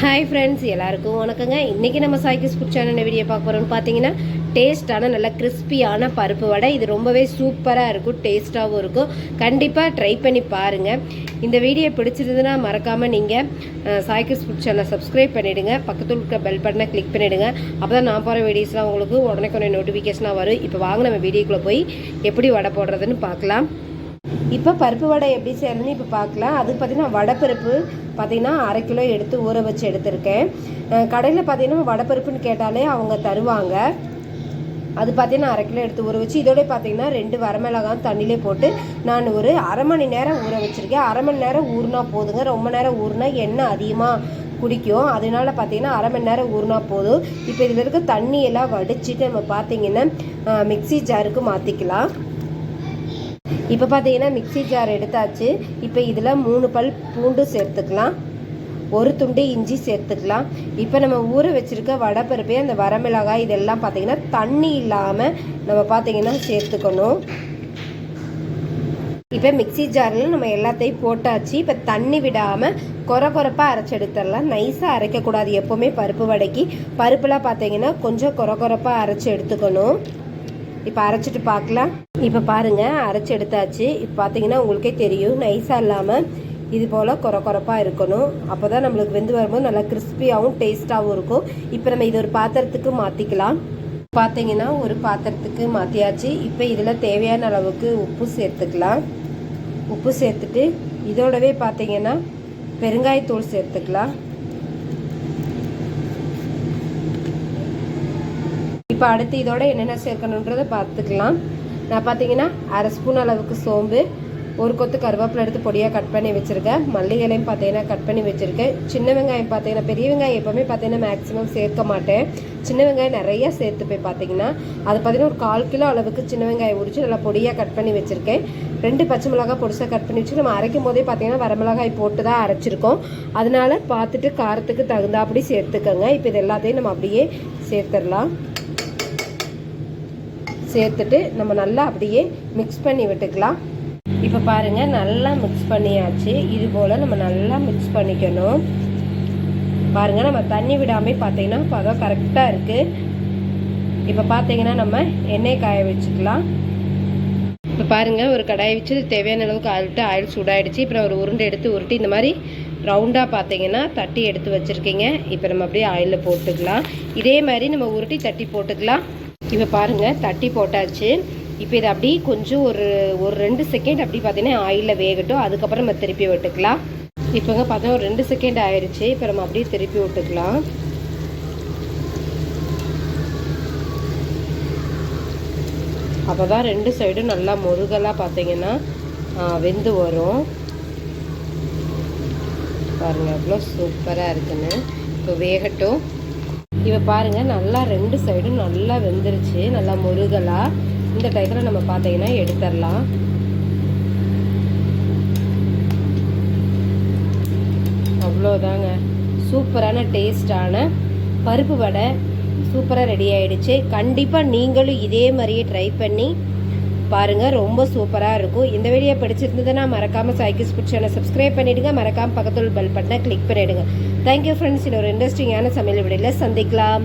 Hi friends எல்லாருக்கும் வணக்கங்க. இன்றைக்கி நம்ம சாய்க்கிஸ் ஃபுட் சேனல் வீடியோ பார்க்க போகிறோம்னு பார்த்தீங்கன்னா டேஸ்ட்டான நல்ல கிறிஸ்பியான பருப்பு வடை. இது ரொம்பவே சூப்பராக இருக்கும் டேஸ்ட்டாகவும் இருக்கும். கண்டிப்பாக ட்ரை பண்ணி பாருங்கள் இந்த வீடியோ பிடிச்சிருந்ததுன்னா மறக்காமல் நீங்கள் சாய்க்கு ஃபுட் சேனலை சப்ஸ்கிரைப் பண்ணிவிடுங்க பக்கத்தில் இருக்கிற பெல் பட்டனை கிளிக் பண்ணிவிடுங்க அப்போ தான் நான் போகிற வீடியோஸ்லாம் உங்களுக்கு உடனே கொஞ்சம் நோட்டிஃபிகேஷனாக வரும். இப்போ வாங்க நம்ம வீடியோக்குள்ளே போய் எப்படி வடை போடுறதுன்னு பார்க்கலாம். இப்போ பருப்பு வடை எப்படி செய்யறதுன்னு இப்போ பார்க்கலாம் அதுக்கு பார்த்தீங்கன்னா வடைப்பருப்பு பார்த்தீங்கன்னா அரை கிலோ எடுத்து ஊற வச்சு எடுத்திருக்கேன். கடையில் பார்த்தீங்கன்னா வடைப்பருப்புன்னு கேட்டாலே அவங்க தருவாங்க. அது பார்த்தீங்கன்னா அரை கிலோ எடுத்து ஊற வச்சு இதோட பார்த்தீங்கன்னா ரெண்டு வரமிளகாய் தண்ணியிலே போட்டு நான் ஒரு அரை மணி நேரம் ஊற வச்சுருக்கேன். அரை மணி நேரம் ஊறினா போதுங்க. ரொம்ப நேரம் ஊறினா எண்ணெய் அதிகமாக குடிக்கும். அதனால பார்த்தீங்கன்னா அரை மணி நேரம் ஊறினா போதும். இப்போ இதில் இருக்க தண்ணியெல்லாம் வடிச்சிட்டு நம்ம பார்த்தீங்கன்னா மிக்சி மிக்ஸி ஜாருக்கு மாற்றிக்கலாம் இப்போ பார்த்தீங்கன்னா மிக்ஸி ஜார் எடுத்தாச்சு. இப்போ இதில் மூணு பல் பூண்டு சேர்த்துக்கலாம். ஒரு துண்டு இஞ்சி சேர்த்துக்கலாம். இப்போ நம்ம ஊற வச்சுருக்க வடைப்பருப்பே அந்த வரமிளகாய் இதெல்லாம் பார்த்தீங்கன்னா தண்ணி இல்லாமல் நம்ம பார்த்தீங்கன்னா சேர்த்துக்கணும். இப்போ மிக்ஸி ஜாரில் நம்ம எல்லாத்தையும் போட்டாச்சு. இப்போ தண்ணி விடாமல் கொர கொரப்பாக அரைச்செடுத்துடலாம் நைஸாக அரைக்கக்கூடாது எப்போவுமே பருப்பு வடைக்கு. பருப்புலாம் பார்த்தீங்கன்னா கொஞ்சம் கொர கொரப்பாக அரைச்சி எடுத்துக்கணும். இப்போ அரைச்சிட்டு பார்க்கலாம் இப்போ பாருங்க அரைச்சி எடுத்தாச்சு. இப்போ பார்த்தீங்கன்னா உங்களுக்கே தெரியும் நைஸாக இல்லாமல் இது போல் கொர கொரப்பாக இருக்கணும். அப்போ தான் நம்மளுக்கு வெந்து வரும்போது நல்லா கிறிஸ்பியாகவும் டேஸ்ட்டாகவும் இருக்கும். இப்போ நம்ம இது ஒரு பாத்திரத்துக்கு மாற்றிக்கலாம் பார்த்தீங்கன்னா ஒரு பாத்திரத்துக்கு மாற்றியாச்சு இப்போ இதில் தேவையான அளவுக்கு உப்பு சேர்த்துக்கலாம். உப்பு சேர்த்துட்டு இதோடவே பார்த்தீங்கன்னா பெருங்காயத்தூள் சேர்த்துக்கலாம். இப்போ அடுத்து இதோட என்னென்ன சேர்க்கணுன்றதை பார்த்துக்கலாம். நான் பார்த்தீங்கன்னா அரை ஸ்பூன் அளவுக்கு சோம்பு ஒரு கொத்து கருவேப்பிலை எடுத்து பொடியாக கட் பண்ணி வச்சுருக்கேன். மல்லிகளையும் பார்த்தீங்கன்னா கட் பண்ணி வச்சுருக்கேன். சின்ன வெங்காயம் பார்த்தீங்கன்னா பெரிய வெங்காயம் எப்போவுமே பார்த்தீங்கன்னா மேக்ஸிமம் சேர்க்க மாட்டேன். சின்ன வெங்காயம் நிறைய சேர்த்து போய் பார்த்தீங்கன்னா அது பார்த்தீங்கன்னா ஒரு கால் கிலோ அளவுக்கு சின்ன வெங்காயம் உடிச்சு நல்லா பொடியாக கட் பண்ணி வச்சுருக்கேன். ரெண்டு பச்சை மிளகாய் பொடிசாக கட் பண்ணி வச்சு நம்ம அரைக்கும் போதே பார்த்தீங்கன்னா வரமிளகாய் போட்டு தான் அரைச்சிருக்கோம். அதனால பார்த்துட்டு காரத்துக்கு தகுந்தாப்படி சேர்த்துக்கோங்க. இப்போ இது எல்லாத்தையும் நம்ம அப்படியே சேர்த்துடலாம். சேர்த்துட்டு நம்ம நல்லா அப்படியே மிக்ஸ் பண்ணி விட்டுக்கலாம். இப்போ பாருங்க நல்லா மிக்ஸ் பண்ணியாச்சு. இது போல் நம்ம நல்லா மிக்ஸ் பண்ணிக்கணும். பாருங்க நம்ம தண்ணி விடாமல் பார்த்தீங்கன்னா பதம் கரெக்டாக இருக்குது இப்போ பார்த்தீங்கன்னா நம்ம எண்ணெய் காய வச்சுக்கலாம். இப்போ பாருங்க ஒரு கடாயை வச்சு தேவையான அளவுக்கு ஆயிட்டு ஆயில் சூடாயிடுச்சு. இப்போ ஒரு உருண்டை எடுத்து உருட்டி இந்த மாதிரி ரவுண்டாக பார்த்தீங்கன்னா தட்டி எடுத்து வச்சுருக்கீங்க. இப்போ நம்ம அப்படியே ஆயிலில் போட்டுக்கலாம். இதே மாதிரி நம்ம உருட்டி தட்டி போட்டுக்கலாம். இப்போ பாருங்கள் தட்டி போட்டாச்சு. இப்போ இதை அப்படியே கொஞ்சம் ஒரு ஒரு ரெண்டு செகண்ட் அப்படி பார்த்தீங்கன்னா ஆயிலில் வேகட்டும். அதுக்கப்புறம் நம்ம திருப்பி விட்டுக்கலாம். இப்போங்க பார்த்தா ஒரு ரெண்டு செகண்ட் ஆயிடுச்சு இப்போ நம்ம அப்படியே திருப்பி விட்டுக்கலாம். அப்போ தான் ரெண்டு சைடும் நல்லா முருகலாக பார்த்தீங்கன்னா வெந்து வரும். பாருங்கள் எவ்வளோ சூப்பராக இருக்குன்னு. இப்போ வேகட்டும். இப்போ பாருங்கள் நல்லா ரெண்டு சைடும் நல்லா வெந்துருச்சு நல்லா முருகலாக இந்த டயத்தில் நம்ம பார்த்தீங்கன்னா எடுத்துடலாம் அவ்வளோதாங்க சூப்பரான டேஸ்டான பருப்பு வடை. சூப்பராக ரெடி ஆயிடுச்சு. கண்டிப்பாக நீங்களும் இதே மாதிரியே ட்ரை பண்ணி பாருங்கள் ரொம்ப சூப்பராக இருக்கும். இந்த வீடியோ பிடிச்சிருந்ததுன்னா மறக்காமல் சைக்கிள்ஸ் ஃபுட் சேனல் சப்ஸ்கிரைப் பண்ணிவிடுங்க மறக்காமல் பக்கத்தில் பெல் பட்டனை கிளிக் பண்ணிவிடுங்க தேங்க்யூ ஃப்ரெண்ட்ஸ் இன்னொரு ஒரு இன்ட்ரெஸ்டிங்கான சமையல் வீடியோவில் சந்திக்கலாம்.